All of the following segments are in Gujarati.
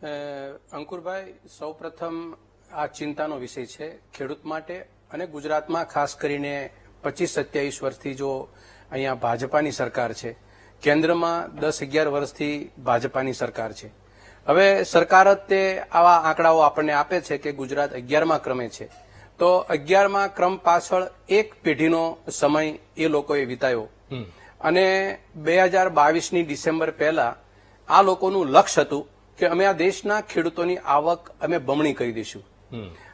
અંકુરભાઈ સૌપ્રથમ આ ચિંતાનો વિષય છે ખેડૂત માટે અને ગુજરાતમાં ખાસ કરીને પચીસ સત્યાવીસ વર્ષથી જો અહીંયા ભાજપાની સરકાર છે કેન્દ્રમાં દસ અગિયાર વર્ષથી ભાજપાની સરકાર છે. હવે સરકાર જ તે આવા આંકડાઓ આપણને આપે છે કે ગુજરાત અગિયારમાં ક્રમે છે. તો અગિયારમાં ક્રમ પાછળ એક પેઢીનો સમય એ લોકોએ વિતાયો. અને બે હજાર બાવીસની ડિસેમ્બર પહેલા આ લોકોનું લક્ષ્ય હતું કે અમે આ દેશના ખેડૂતોની આવક અમે બમણી કરી દઈશું.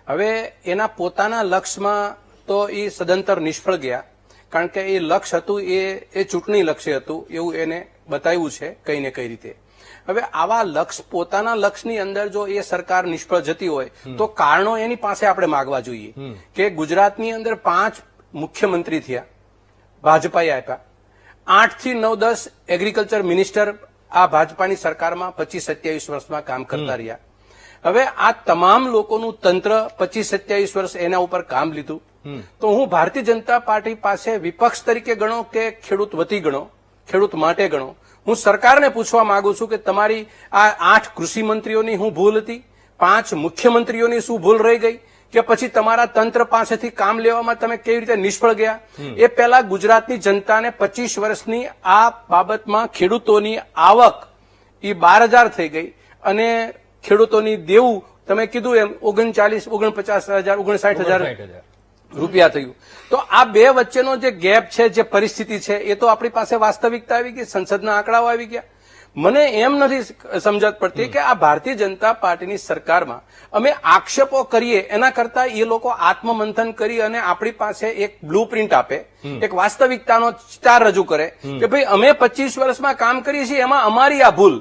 હવે એના પોતાના લક્ષ્યમાં તો એ સદંતર નિષ્ફળ ગયા કારણ કે એ લક્ષ્ય હતું એ એ ચૂંટણી લક્ષ્ય હતું એવું એને બતાવ્યું છે કઈ ને કઈ રીતે. હવે આવા લક્ષ્ય પોતાના લક્ષ્યની અંદર જો એ સરકાર નિષ્ફળ જતી હોય તો કારણો એની પાસે આપણે માગવા જોઈએ. કે ગુજરાતની અંદર પાંચ મુખ્યમંત્રી થયા ભાજપાએ આપ્યા. આઠથી નવ દસ એગ્રીકલ્ચર મિનિસ્ટર આ ભાજપાની સરકારમાં પચીસ સત્યાવીસ વર્ષમાં કામ કરતા રહ્યા. હવે આ તમામ લોકોનું તંત્ર પચીસ સત્યાવીસ વર્ષ એના ઉપર કામ લીધું. તો હું ભારતીય જનતા પાર્ટી પાસે વિપક્ષ તરીકે ગણો કે ખેડૂત વતી ગણો ખેડૂત માટે ગણો હું સરકારને પૂછવા માંગુ છું કે તમારી આ આઠ કૃષિ મંત્રીઓની હું ભૂલ હતી? પાંચ મુખ્યમંત્રીઓની શું ભૂલ રહી ગઈ? કે પછી તમારા તંત્ર પાસેથી કામ લેવામાં તમે કેવી રીતે નિષ્ફળ ગયા? એ પહેલા ગુજરાતની જનતાને પચીસ વર્ષની આ બાબતમાં ખેડૂતોની આવક એ બાર હજાર થઈ ગઈ અને ખેડૂતોની દેવું તમે કીધું એમ ઓગણચાલીસ ઓગણપચાસ હજાર ઓગણસાઠ હજાર. રૂપિયા થયું. તો આ બે વચ્ચેનો જે ગેપ છે જે પરિસ્થિતિ છે એ તો આપણી પાસે વાસ્તવિકતા આવી ગઈ સંસદના આંકડાઓ આવી ગયા. મને એમ નથી સમજત પડતી કે આ ભારતીય જનતા પાર્ટીની સરકારમાં અમે આક્ષેપો કરીએ એના કરતા એ લોકો આત્મમંથન કરી અને આપણી પાસે એક બ્લુ આપે એક વાસ્તવિકતાનો ચિતાર રજૂ કરે કે ભાઈ અમે પચીસ વર્ષમાં કામ કરીએ છીએ એમાં અમારી આ ભૂલ.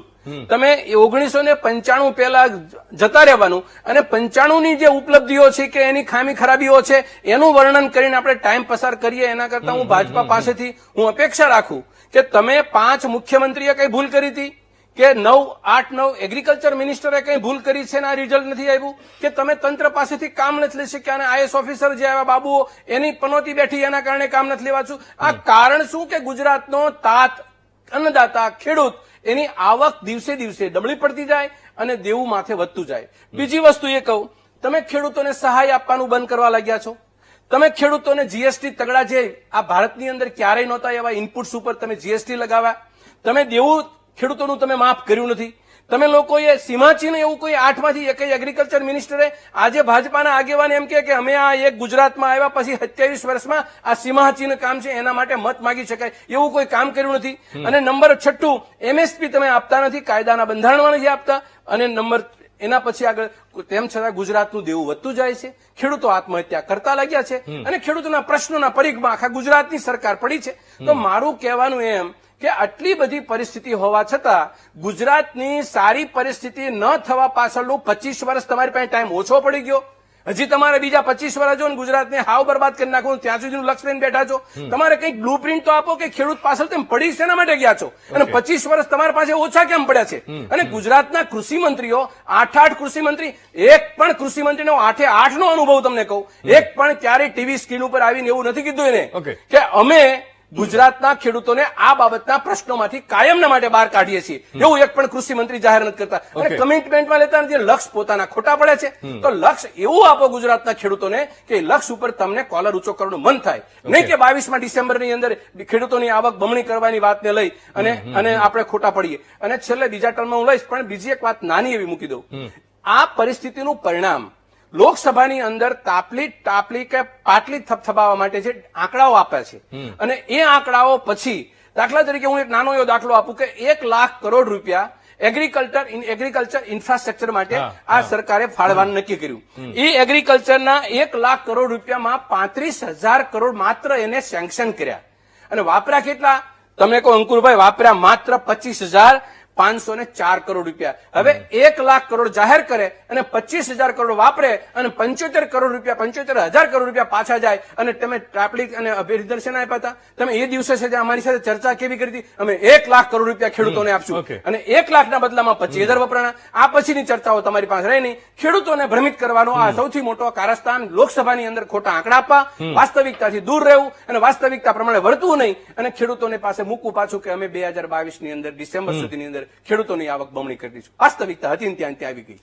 તમે ઓગણીસો ને પંચાણું પહેલા જતા રહેવાનું અને પંચાણું ની જે ઉપલબ્ધિઓ છે કે એની ખામી ખરાબીઓ છે એનું વર્ણન કરીને આપણે ટાઈમ પસાર કરીએ એના કરતા હું ભાજપા પાસેથી હું અપેક્ષા રાખું કે તમે પાંચ મુખ્યમંત્રીએ કઈ ભૂલ કરી હતી? કે નવ, આઠ, નવ એગ્રીકલ્ચર મિનિસ્ટરે કઈ ભૂલ કરી છે અને આ રિઝલ્ટ નથી આવ્યું? કે તમે તંત્ર પાસેથી કામ નથી લઈ શક્યા અને આઈએસ ઓફિસર જે આવ્યા બાબુઓ, એની પનોતી બેઠી, એના કારણે કામ નથી લેવાતું આ કારણ શું કે ગુજરાતનો તાત, અન્નદાતા, ખેડૂત, એની આવક દિવસે દિવસે ડબળી પડતી જાય અને દેવું માથે વધતું જાય? બીજી વસ્તુ એ કહું, તમે ખેડૂતોને સહાય આપવાનું બંધ કરવા લાગ્યા છો? તમે ખેડૂતોને જીએસટી તગડા જે આ ભારતની અંદર ક્યારેય નહોતા એવા ઇનપુટ્સ ઉપર તમે જીએસટી લગાવ્યા. તમે દેવું ખેડૂતોનું તમે માફ કર્યું નથી. તમે લોકોએ સીમાચીન એવું કોઈ આઠમાંથી એક એગ્રીકલ્ચર મિનિસ્ટરે આજે ભાજપાના આગેવાન એમ કહે કે અમે આ એક ગુજરાતમાં આવ્યા પછી સત્યાવીસ વર્ષમાં આ સીમાચીન કામ છે એના માટે મત માગી શકાય. એવું કોઈ કામ કર્યું નથી. અને નંબર છઠ્ઠું એમએસપી તમે આપતા નથી કાયદાના બંધારણમાં નથી આપતા. અને નંબર એના પછી આગળ તેમ છતાં ગુજરાતનું દેવું વધતું જાય છે. ખેડૂતો આત્મહત્યા કરતા લાગ્યા છે અને ખેડૂતોના પ્રશ્નોના પરીખમાં આખા ગુજરાતની સરકાર પડી છે. તો મારું કહેવાનું એમ કે આટલી બધી પરિસ્થિતિ હોવા છતાં ગુજરાતની સારી પરિસ્થિતિ ન થવા પાછળનું પચીસ વર્ષ તમારી પાસે ટાઈમ ઓછો પડી ગયો. હજી તમારે બીજા પચીસ વર્ષ જો ગુજરાતને હાવ બરબાદ કરી નાખો ત્યાં સુધીનું લક્ષ્ય લઈને બેઠા છો. તમારે કંઈક બ્લુ તો આપો કે ખેડૂત પાછળ તેમ પડી શેના માટે ગયા છો? અને પચીસ વર્ષ તમારી પાસે ઓછા કેમ પડ્યા છે? અને ગુજરાતના કૃષિ મંત્રીઓ આઠ આઠ કૃષિ મંત્રી એક પણ કૃષિ મંત્રીનો આઠે આઠ નો અનુભવ તમને કહું. એક પણ ક્યારે ટીવી સ્ક્રીન ઉપર આવીને એવું નથી કીધું એને કે અમે ગુજરાતના ખેડૂતોને આ બાબતના પ્રશ્નોમાંથી કાયમના માટે બહાર કાઢીએ છીએ. એવું એક પણ કૃષિ મંત્રી જાહેર નથી કરતા. અને કમિટમેન્ટમાં લેતા જે લક્ષ પોતાના ખોટા પડે છે. તો લક્ષ એવું આપો ગુજરાતના ખેડૂતોને કે લક્ષ ઉપર તમને કોલર ઊંચો કરવાનું મન થાય. નહીં કે બાવીસમાં ડિસેમ્બરની અંદર ખેડૂતોની આવક બમણી કરવાની વાતને લઈ અને અને આપણે ખોટા પડીએ. અને છેલ્લે બીજા ટર્મમાં હું લઈશ પણ બીજી એક વાત નાની એવી મૂકી દઉં. આ પરિસ્થિતિનું પરિણામ લોકસભાની અંદર તાપલી તાપલી કે પાટલી થપથપાવવા માટે જે આંકડાઓ આપ્યા છે. અને એ આંકડાઓ પછી દાખલા તરીકે હું એક નાનો એવો દાખલો આપું કે એક લાખ કરોડ રૂપિયા એગ્રીકલ્ચર એગ્રીકલ્ચર ઇન્ફ્રાસ્ટ્રક્ચર માટે આ સરકારે ફાળવાનું નક્કી કર્યું. એ એગ્રીકલ્ચરના એક લાખ કરોડ રૂપિયામાં પાંત્રીસ હજાર કરોડ માત્ર એને સેન્કશન કર્યા. અને વાપર્યા કેટલા? તમે કહો અંકુરભાઈ વાપર્યા માત્ર પચીસ હજાર પાંચસો ને ચાર કરોડ રૂપિયા. હવે એક લાખ કરોડ જાહેર કરે અને પચીસ હજાર કરોડ વાપરે અને પંચોતેર કરોડ રૂપિયા પંચોતેર હજાર કરોડ રૂપિયા પાછા જાય અને તમે ટ્રાફિક અને અભિદર્શન આપ્યા હતા. તમે એ દિવસે છે અમારી સાથે ચર્ચા કેવી કરી હતી? અમે એક લાખ કરોડ રૂપિયા ખેડૂતોને આપશું. અને એક લાખના બદલામાં પચીસ હજાર વપરાણા. આ પછીની ચર્ચાઓ તમારી પાસે રહી નહીં. ખેડૂતોને ભ્રમિત કરવાનો આ સૌથી મોટો કારસ્તાન લોકસભાની અંદર ખોટા આંકડા આપવા વાસ્તવિકતાથી દૂર રહેવું અને વાસ્તવિકતા પ્રમાણે વર્તવું નહીં અને ખેડૂતોને પાસે મૂકવું પાછું કે અમે બે હજાર બાવીસની અંદર ડિસેમ્બર સુધીની અંદર ખેડૂતોની આવક બમણી કરી દીધું વાસ્તવિકતા હતી ને ત્યાં ત્યાં આવી ગઈ.